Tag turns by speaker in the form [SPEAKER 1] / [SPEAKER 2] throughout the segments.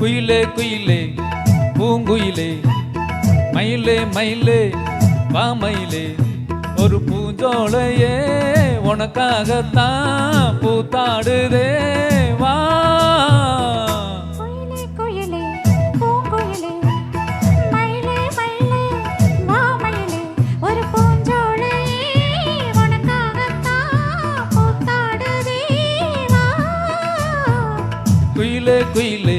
[SPEAKER 1] குயிலே குயிலே பூங்குயிலே. மயிலே மயிலே வா. மயிலே ஒரு பூஞ்சோலையே உனக்காகத்தான் பூத்தாடுதே வா.
[SPEAKER 2] குயிலே குயிலே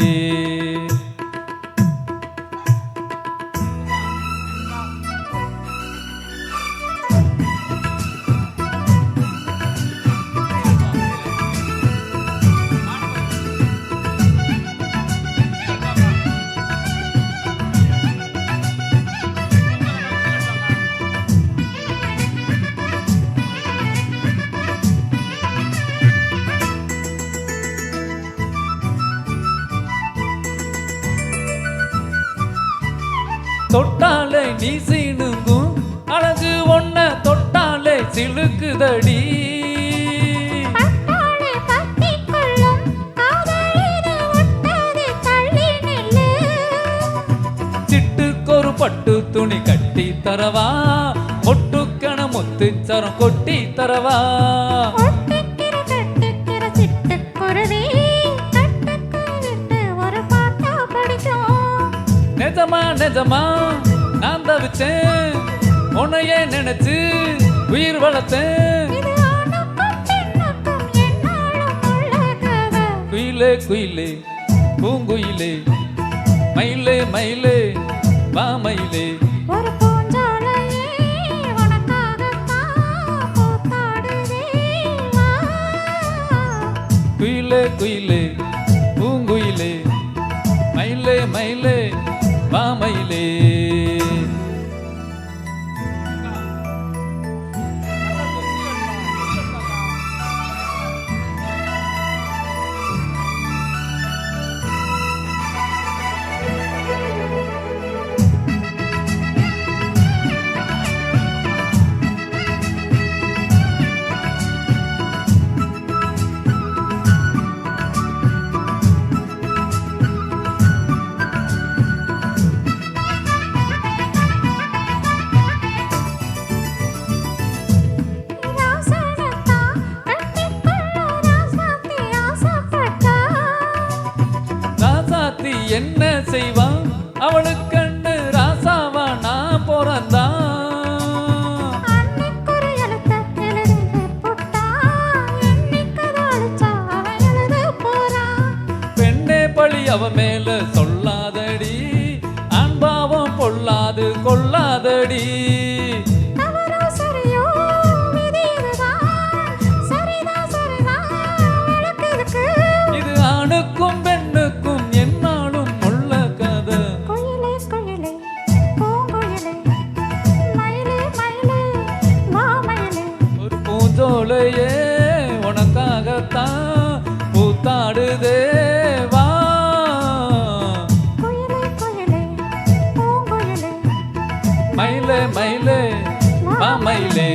[SPEAKER 1] தொட்டாலே நீ சீனுங்கும். அழகு ஒன்ன தொட்டாலே சிலுக்குதடி. சிட்டுக்கொரு பட்டு துணி கட்டி தரவா. ஒட்டுக்கண முத்துச்சரம் கொட்டி தரவா. நிஜமா நிஜமா நான் தவிச்சேன். உன்னையே நினைச்சு உயிர் வளர்த்தேன். குயிலே குயிலே பூங்குயிலே மயிலே மயிலே வா மயிலே. குயிலே குயிலே பூங்குயிலே மயிலே மயிலே வா என்ன செய்வான்? அவளுக்கு கண்ணு ராசாவா? நான் பிறந்தான் பழி அவ மேல சொல்லாதடி பூஞ்சோலையே உனக்காகத்தான் பூத்தாடுதே வா. மயிலே மயிலே வா மயிலே.